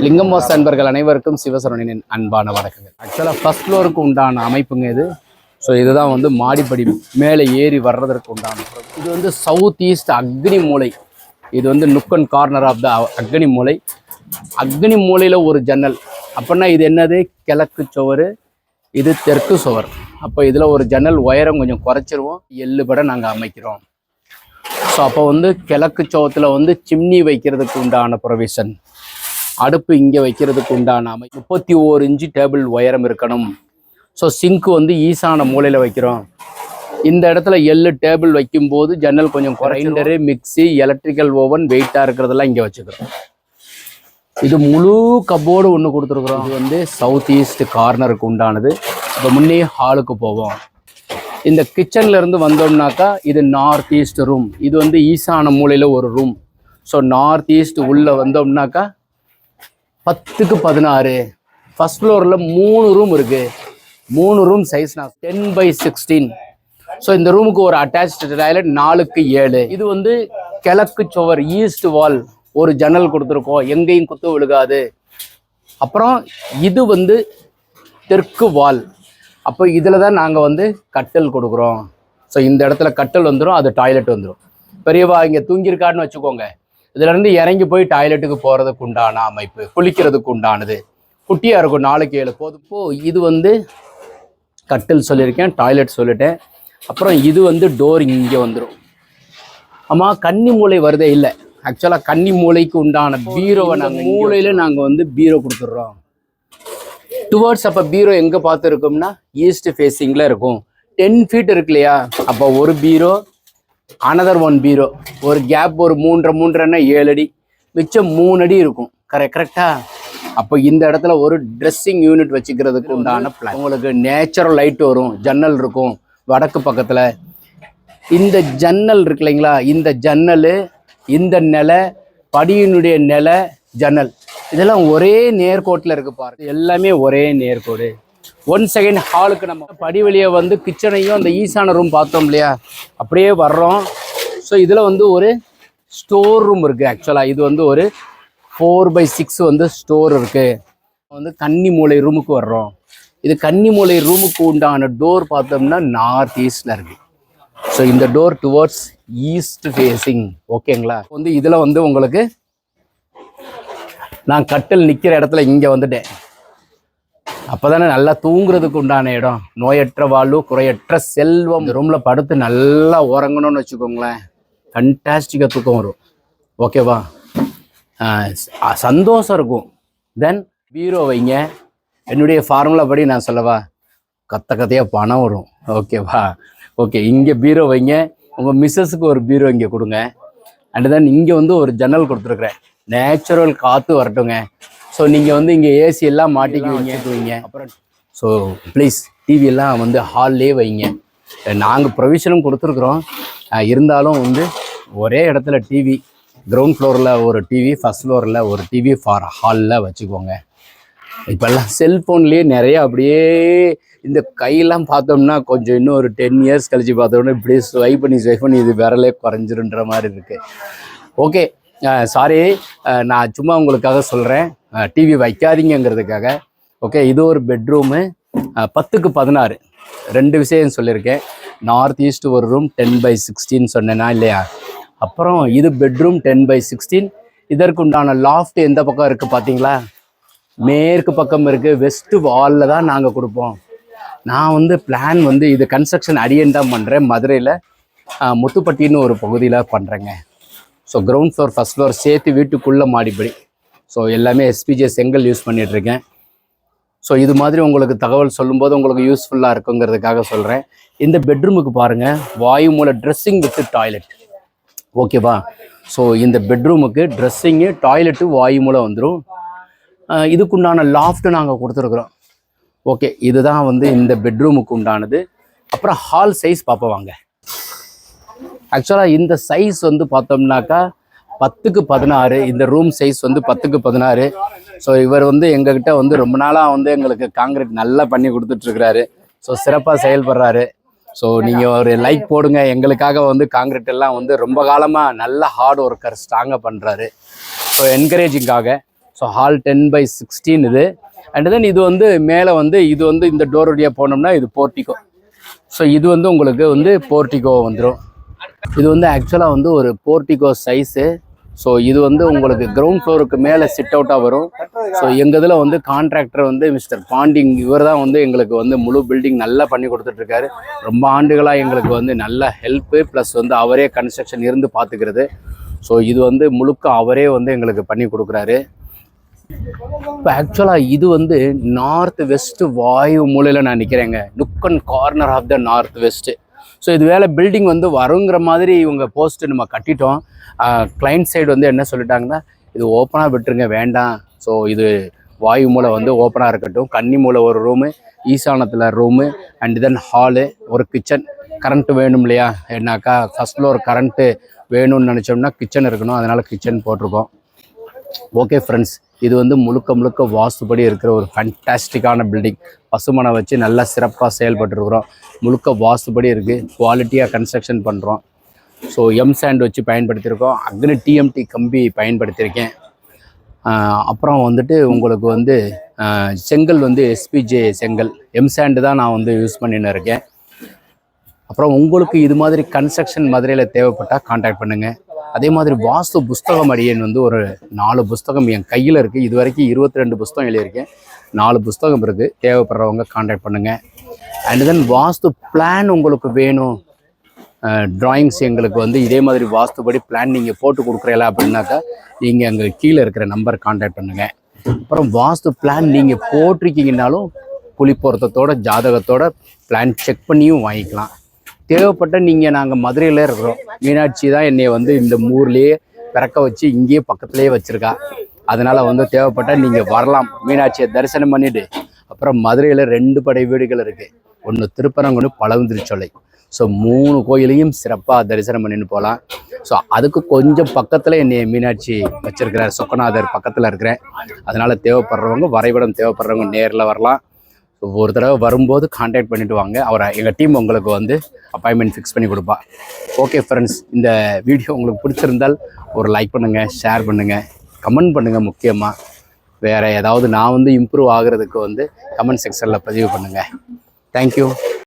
லிங்கம்மாஸ் அன்பர்கள் அனைவருக்கும் சிவசரணியின் அன்பான வணக்கங்கள். ஆக்சுவலாக ஃபஸ்ட் ஃப்ளோருக்கு உண்டான அமைப்புங்க இது. ஸோ இதுதான் வந்து மாடிப்படி மேலே ஏறி வர்றதற்கு உண்டான இது வந்து சவுத் ஈஸ்ட் அக்னி மூலை. இது வந்து நுக்கன் கார்னர் ஆஃப் த அக்னி மூலை. அக்னி மூலையில் ஒரு ஜன்னல். அப்படின்னா இது என்னது? கிழக்கு சுவர் இது தெற்கு சுவர். அப்போ இதில் ஒரு ஜன்னல் உயரம் கொஞ்சம் குறைச்சிருவோம். எள்ளுபட நாங்கள் அமைக்கிறோம். ஸோ அப்போ வந்து கிழக்கு சோத்தில் வந்து சிம்னி வைக்கிறதுக்கு உண்டான ப்ரொவிஷன் அடுப்பு இங்கே வைக்கிறதுக்கு உண்டான அமை முப்பத்தி ஓரு இன்ச்சு டேபிள் உயரம் இருக்கணும். ஸோ சிங்க் வந்து ஈசான மூலையில் வைக்கிறோம். இந்த இடத்துல எள்ளு டேபிள் வைக்கும்போது ஜன்னல் கொஞ்சம் கிரைண்டரு மிக்ஸி எலக்ட்ரிக்கல் ஓவன் வெயிட்டாக இருக்கிறதெல்லாம் இங்கே வச்சுக்கிறோம். இது முழு கப்போர்டு ஒன்று கொடுத்துருக்குறோம். இது வந்து சவுத் ஈஸ்ட் கார்னருக்கு உண்டானது. இப்போ முன்னே ஹாலுக்கு போவோம். இந்த கிச்சன்ல இருந்து வந்தோம்னாக்கா இது நார்த் ஈஸ்ட் ரூம் இது வந்து ஈசான மூலையில் ஒரு ரூம் ஸோ நார்த் ஈஸ்ட் உள்ளே வந்தோம்னாக்கா பத்துக்கு பதினாறு. ஃபர்ஸ்ட் ஃப்ளோரில் மூணு ரூம் இருக்குது மூணு ரூம் சைஸ்னா டென் பை சிக்ஸ்டீன் ஸோ இந்த ரூமுக்கு ஒரு அட்டாச்டு டாய்லெட் நாலுக்கு ஏழு. இது வந்து கிழக்கு சுவர் ஈஸ்ட் வால் ஒரு ஜன்னல் கொடுத்துருக்கோம். எங்கேயும் குத்து விழுகாது. அப்புறம் இது வந்து தெற்கு வால் அப்போ இதில் தான் நாங்கள் வந்து கட்டல் கொடுக்குறோம். ஸோ இந்த இடத்துல கட்டல் வந்துடும் அது டாய்லெட் வந்துடும் பெரியவா இங்கே தூங்கியிருக்காருன்னு வச்சுக்கோங்க. இதுலேருந்து இறங்கி போய் டாய்லெட்டுக்கு போகிறதுக்கு உண்டான அமைப்பு குளிக்கிறதுக்கு உண்டானது. குட்டியாக இருக்கும் நாளைக்கு ஏழு. போதும். இப்போ இது வந்து கட்டில் சொல்லியிருக்கேன் டாய்லெட் சொல்லிட்டேன். அப்புறம் இது வந்து டோர் இங்கே வந்துடும் ஆமாம் கன்னி மூளை வருதே இல்லை. ஆக்சுவலாக கன்னி மூளைக்கு உண்டான பீரோவை நாங்கள் மூளையில் நாங்கள் வந்து பீரோ கொடுத்துட்றோம். டுவர்ட்ஸ் அப்போ பீரோ எங்கே பார்த்துருக்கோம்னா ஈஸ்ட் ஃபேஸிங்கில் இருக்கும். டென் ஃபீட் இருக்கு இல்லையா? அப்போ ஒரு பீரோ அனதர் ஒன் பீரோ ஒரு கேப் ஒரு மூன்றரை மூன்றரைன்னா ஏழு அடி. மிச்சம் மூணு அடி இருக்கும். கரெக்ட் கரெக்டா அப்போ இந்த இடத்துல ஒரு ட்ரெஸ்ஸிங் யூனிட் வச்சுக்கிறதுக்கு உண்டான பிளான் உங்களுக்கு நேச்சுரல் லைட் வரும் ஜன்னல் இருக்கும் வடக்கு பக்கத்தில். இந்த ஜன்னல் இருக்கு இல்லைங்களா? இந்த ஜன்னல் இந்த நிலை படியினுடைய நிலை ஜன்னல். இதெல்லாம் ஒரே நேர்கோட்டில் இருக்கு பாருங்க. எல்லாமே ஒரே நேர்கோடு. ஒன் செகண்ட் ஹாலுக்கு நம்ம படி வழியை வந்து கிச்சனையும் அந்த ஈசான ரூம் பார்த்தோம் இல்லையா? அப்படியே வர்றோம். ஸோ இதில் வந்து ஒரு ஸ்டோர் ரூம் இருக்குது ஆக்சுவலாக இது வந்து ஒரு ஃபோர் பை சிக்ஸ் வந்து ஸ்டோர் இருக்குது வந்து கன்னி மூலை ரூமுக்கு வர்றோம். இது கன்னி மூலை ரூமுக்கு உண்டான டோர் பார்த்தோம்னா நார்த் ஈஸ்டில் இருக்குது ஸோ இந்த டோர் டுவர்ட்ஸ் ஈஸ்ட் ஃபேஸிங் ஓகேங்களா வந்து இதில் வந்து உங்களுக்கு நான் கட்டில் நிற்கிற இடத்துல இங்கே வந்துட்டேன். அப்போதானே நல்லா தூங்குறதுக்கு உண்டான இடம். நோயற்ற வாழ்வு குறையற்ற செல்வம். ரூமில் படுத்து நல்லா உறங்கணும்னு வச்சுக்கோங்களேன். ஃபண்டாஸ்டிக்காக தூக்கம் வரும். ஓகேவா சந்தோஷம் இருக்கும். தென் பீரோ வைங்க. என்னுடைய ஃபார்முலா படி நான் சொல்லவா? கத்த கத்தையாக பணம் வரும். ஓகேவா ஓகே இங்கே பீரோ வைங்க. உங்கள் மிஸ்ஸஸுக்கு ஒரு பீரோ இங்கே கொடுங்க. அண்ட் தென் இங்கே வந்து ஒரு ஜன்னல் கொடுத்துருக்குறேன். நேச்சுரல் காற்று வரட்டுங்க. ஸோ நீங்கள் வந்து இங்கே ஏசி எல்லாம் மாட்டிக்குவீங்க. வைங்க அப்புறம் ஸோ ப்ளீஸ் டிவி எல்லாம் வந்து ஹால்லே வைங்க. நாங்கள் ப்ரொவிஷனும் கொடுத்துருக்குறோம். இருந்தாலும் வந்து ஒரே இடத்துல டிவி கிரவுண்ட் ஃப்ளோரில் ஒரு டிவி ஃபர்ஸ்ட் ஃப்ளோரில் ஒரு டிவி ஃபார் ஹாலில் வச்சுக்கோங்க. இப்போல்லாம் செல்ஃபோன்லேயே நிறைய அப்படியே இந்த கையெல்லாம் பார்த்தோம்னா கொஞ்சம் இன்னும் ஒரு டென் இயர்ஸ் கழிச்சு பார்த்தோம்னா இப்படியே ஸ்வைப் பண்ணி ஸ்வைப் பண்ணி இது விரலே குறைஞ்சிருன்ற மாதிரி இருக்கு. ஓகே சாரி நான் சும்மா உங்களுக்காக சொல்கிறேன் டிவி வைக்காதீங்கங்கிறதுக்காக. ஓகே இது ஒரு பெட்ரூமு பத்துக்கு பதினாறு. ரெண்டு விஷயம் சொல்லியிருக்கேன். நார்த் ஈஸ்ட் ஒரு ரூம் டென் பை சிக்ஸ்டீன் சொன்னேனா இல்லையா? அப்புறம் இது பெட்ரூம் டென் பை சிக்ஸ்டீன் இதற்குண்டான லாஃப்ட் எந்த பக்கம் இருக்குது பார்த்தீங்களா? மேற்கு பக்கம் இருக்குது வெஸ்ட் வாலில் தான் நாங்கள் கொடுப்போம். நான் வந்து பிளான் வந்து இது கன்ஸ்ட்ரக்ஷன் அடியன் தான் பண்ணுறேன் மதுரையில் முத்துப்பட்டின்னு ஒரு பகுதியில் பண்ணுறேங்க so ground floor first floor சேர்த்து வீட்டுக்குள்ளே மாடிப்படி. ஸோ எல்லாமே எஸ்பிஜே செங்கல் யூஸ் பண்ணிகிட்ருக்கேன் ஸோ இது மாதிரி உங்களுக்கு தகவல் சொல்லும்போது உங்களுக்கு யூஸ்ஃபுல்லாக இருக்குங்கிறதுக்காக சொல்கிறேன் இந்த பெட்ரூமுக்கு பாருங்கள் வாயு மூல ட்ரெஸ்ஸிங் வித் டாய்லெட் ஓகேவா ஸோ இந்த பெட்ரூமுக்கு ட்ரெஸ்ஸிங்கு டாய்லெட்டு வாயு மூலம் வந்துடும் இதுக்குண்டான லாஃப்ட்டு நாங்கள் கொடுத்துருக்குறோம். ஓகே இதுதான் வந்து இந்த பெட்ரூமுக்கு உண்டானது. அப்புறம் ஹால் சைஸ் பார்ப்போம் வாங்க. ஆக்சுவலாக இந்த சைஸ் வந்து பார்த்தோம்னாக்கா பத்துக்கு பதினாறு இந்த ரூம் சைஸ் வந்து பத்துக்கு பதினாறு. ஸோ இவர் வந்து எங்ககிட்ட வந்து ரொம்ப நாளாக வந்து எங்களுக்கு காங்கிரீட் நல்லா பண்ணி கொடுத்துட்ருக்கிறாரு. ஸோ சிறப்பாக செயல்படுறாரு. ஸோ நீங்கள் ஒரு லைக் போடுங்க. எங்களுக்காக வந்து காங்கிரீட் எல்லாம் வந்து ரொம்ப காலமாக நல்ல ஹார்ட் ஒர்க்கர் ஸ்ட்ராங்காக பண்ணுறாரு so என்கரேஜிங்காக so so hall ten by sixteen இது. அண்ட் தென் இது வந்து மேலே வந்து இது வந்து இந்த டோர் வழியாக போனோம்னா இது போர்ட்டிகோ ஸோ இது வந்து உங்களுக்கு வந்து போர்ட்டிகோ வந்துடும் இது வந்து ஆக்சுவலாக வந்து ஒரு போர்ட்டிகோ சைஸு ஸோ இது வந்து உங்களுக்கு கிரவுண்ட் ஃப்ளோருக்கு மேலே சிட் அவுட்டாக வரும். ஸோ எங்கள் இதில் வந்து கான்ட்ராக்டர் வந்து மிஸ்டர் பாண்டிங் இவர் தான் வந்து எங்களுக்கு வந்து முழு பில்டிங் நல்லா பண்ணி கொடுத்துட்ருக்காரு. ரொம்ப ஆண்டுகளாக எங்களுக்கு வந்து நல்ல ஹெல்ப்பு ப்ளஸ் வந்து அவரே கன்ஸ்ட்ரக்ஷன் இருந்து பார்த்துக்கிறது ஸோ இது வந்து முழுக்க அவரே வந்து எங்களுக்கு பண்ணி கொடுக்குறாரு. இப்போ ஆக்சுவலாக இது வந்து நார்த் வெஸ்ட் வாயு மூலையில் நான் நிற்கிறேங்க look and corner of the north west so இது வேலை பில்டிங் வந்து வருங்கிற மாதிரி இவங்க போஸ்ட்டு நம்ம கட்டிட்டோம். கிளைண்ட் சைடு வந்து என்ன சொல்லிட்டாங்கன்னா இது ஓப்பனாக விட்டுருங்க வேண்டாம். ஸோ இது வாயு மூலை வந்து ஓப்பனாக இருக்கட்டும். கன்னி மூலை ஒரு ரூமு ஈசானத்தில் ரூமு அண்ட் தென் ஹாலு ஒரு கிச்சன் கரண்ட்டு வேணும் இல்லையா? என்னாக்கா? ஃபஸ்ட் ஃப்ளோர் கரண்ட்டு வேணும்னு நினச்சோம்னா கிச்சன் இருக்கணும். அதனால் கிச்சன் போட்டிருக்கோம். ஓகே ஃப்ரெண்ட்ஸ் இது வந்து முழுக்க முழுக்க வாஸ்துபடி இருக்கிற ஒரு ஃபேண்டாஸ்டிக்கான பில்டிங் பசுமனை வச்சு நல்லா சிறப்பாக செயல்பட்டுருக்குறோம். முழுக்க வாஸ்துபடி இருக்குது குவாலிட்டியாக கன்ஸ்ட்ரக்ஷன் பண்ணுறோம் ஸோ எம் சாண்ட் வச்சு பயன்படுத்தியிருக்கோம். அக்னி டிஎம்டி கம்பி பயன்படுத்தியிருக்கேன். அப்புறம் வந்துட்டு உங்களுக்கு வந்து செங்கல் வந்து எஸ்பிஜே செங்கல். எம் சாண்டு தான் நான் வந்து யூஸ் பண்ணின்னு இருக்கேன். அப்புறம் உங்களுக்கு இது மாதிரி கன்ஸ்ட்ரக்ஷன் மதுரையில் தேவைப்பட்டால் காண்டாக்ட் பண்ணுங்கள் அதே மாதிரி வாஸ்து புஸ்தகம் அடியேன் வந்து ஒரு நாலு புஸ்தகம் என் கையில் இருக்குது இது வரைக்கும் இருபத்தி ரெண்டு புஸ்தகம் எழுதியிருக்கேன். நாலு புஸ்தகம் இருக்குது தேவைப்படுறவங்க காண்டாக்ட் பண்ணுங்கள் அண்ட் தென் வாஸ்து பிளான் உங்களுக்கு வேணும். ட்ராயிங்ஸ் எங்களுக்கு வந்து இதே மாதிரி வாஸ்துபடி பிளான் நீங்கள் போட்டு கொடுக்குறீங்களா அப்படின்னாக்கா நீங்கள் அங்கே கீழே இருக்கிற நம்பர் காண்டாக்ட் பண்ணுங்கள் அப்புறம் வாஸ்து பிளான் நீங்கள் போட்டிருக்கீங்கனாலும் புலி ஜாதகத்தோட பிளான் செக் பண்ணியும் வாங்கிக்கலாம். தேவைப்பட்ட நீங்கள் நாங்கள் மதுரையில் இருக்கிறோம். மீனாட்சி தான் என்னை வந்து இந்த ஊர்லேயே பிறக்க வச்சு இங்கேயே பக்கத்துலேயே வச்சுருக்கா. அதனால் வந்து தேவைப்பட்ட நீங்கள் வரலாம். மீனாட்சியை தரிசனம் பண்ணிவிட்டு அப்புறம் மதுரையில் ரெண்டு படை வீடுகள் இருக்குது ஒன்று திருப்பரங்குன்னு பழமுதிர்ச்சோலை ஸோ மூணு கோயிலையும் சிறப்பாக தரிசனம் பண்ணிட்டு போகலாம் ஸோ அதுக்கு கொஞ்சம் பக்கத்தில் என்னை மீனாட்சி வச்சுருக்கிறார். சொக்கநாதர் பக்கத்தில் இருக்கிறேன். அதனால் தேவைப்படுறவங்க வரைபடம் தேவைப்படுறவங்க நேரில் வரலாம். ஒரு தடவை வரும்போது காண்டாக்ட் பண்ணிவிட்டு வாங்க. அவரை எங்கள் டீம் உங்களுக்கு வந்து அப்பாயின்மெண்ட் ஃபிக்ஸ் பண்ணி கொடுப்பா. ஓகே ஃப்ரெண்ட்ஸ் இந்த வீடியோ உங்களுக்கு பிடிச்சிருந்தால் ஒரு லைக் பண்ணுங்கள் ஷேர் பண்ணுங்கள் கமெண்ட் பண்ணுங்கள் முக்கியமாக வேறு ஏதாவது நான் வந்து இம்ப்ரூவ் ஆகிறதுக்கு வந்து கமெண்ட் செக்ஷனில் பதிவு பண்ணுங்கள் தேங்க்யூ